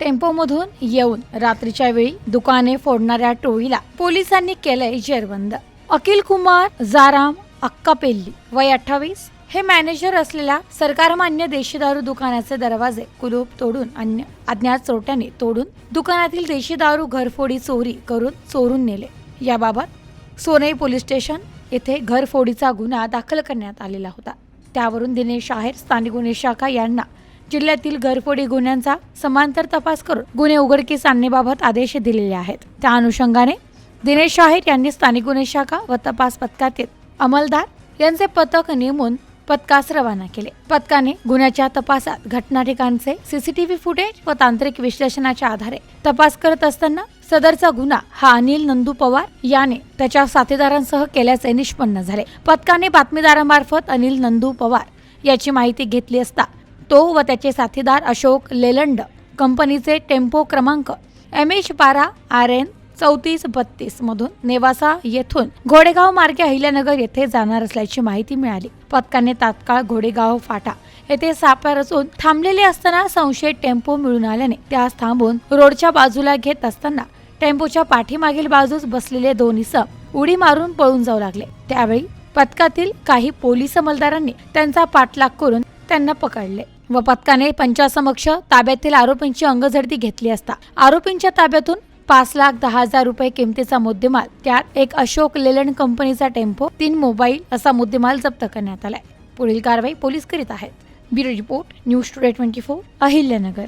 टेम्पोमधून येऊन रात्रीच्या वेळी दुकाने फोडणाऱ्या टोळीला पोलिसांनी केलंय जेरबंद. अखिल कुमार जाराम अक्कापेल्ली वय अठ्ठावीस हे मॅनेजर असलेल्या सरकारमान्य देशी दारू दुकानाचे दरवाजे कुलूप तोडून अन्य अज्ञात चोरट्याने तोडून दुकानातील देशी दारू घरफोडी चोरी करून चोरून नेले. याबाबत सोनई पोलीस स्टेशन येथे घरफोडीचा गुन्हा दाखल करण्यात आलेला होता. त्यावरून दिनेश आहेर स्थानिक गुन्हे शाखा यांना जिल्ह्यातील घरफोडी गुन्ह्यांचा समांतर तपास करून गुन्हे उघडकीस आणण्याबाबत आदेश दिलेले आहेत. त्या अनुषंगाने दिनेश शाहीर यांनी स्थानिक गुन्हे शाखा व तपास पथकातील अंमलदार यांचे पथक नेमून पथकास रवाना केले. पथकाने गुन्ह्याच्या तपासात घटना ठिकाणचे सीसीटीव्ही फुटेज व तांत्रिक विश्लेषणाच्या आधारे तपास करत असताना सदरचा गुन्हा हा अनिल नंदू पवार याने त्याच्या साथीदारांसह केल्याचे निष्पन्न झाले. पथकाने बातमीदारांमार्फत अनिल नंदू पवार याची माहिती घेतली असता तो व त्याचे साथीदार अशोक लेलंड कंपनीचे टेम्पो क्रमांक एम एच बारा आर एन चौतीस बत्तीस मधून नेवासा येथून घोडेगाव मार्गे अहिल्यानगर येथे जाणार असल्याची माहिती मिळाली. पथकाने तात्काळ घोडेगाव फाटा येथे सापळा रचून थांबलेले असताना संशयित टेम्पो मिळून आल्याने त्यास थांबून रोडच्या बाजूला घेत असताना टेम्पोच्या पाठीमागील बाजूस बसलेले दोन इसम उडी मारून पळून जाऊ लागले. त्यावेळी पथकातील काही पोलीस अंमलदारांनी त्यांचा पाठलाग करून त्यांना पकडले. व पथकाने पंचासमक्ष ताब्यातील आरोपींची अंगझडती घेतली असता. आरोपींच्या ताब्यातून पाच लाख दहा हजार रुपये किमतीचा मुद्देमाल त्यात एक अशोक लेलंड कंपनीचा टेम्पो तीन मोबाईल असा मुद्देमाल जप्त करण्यात आलाय. पुढील कारवाई पोलीस करीत आहेत. Bureau report news today twenty four Ahilyanagar.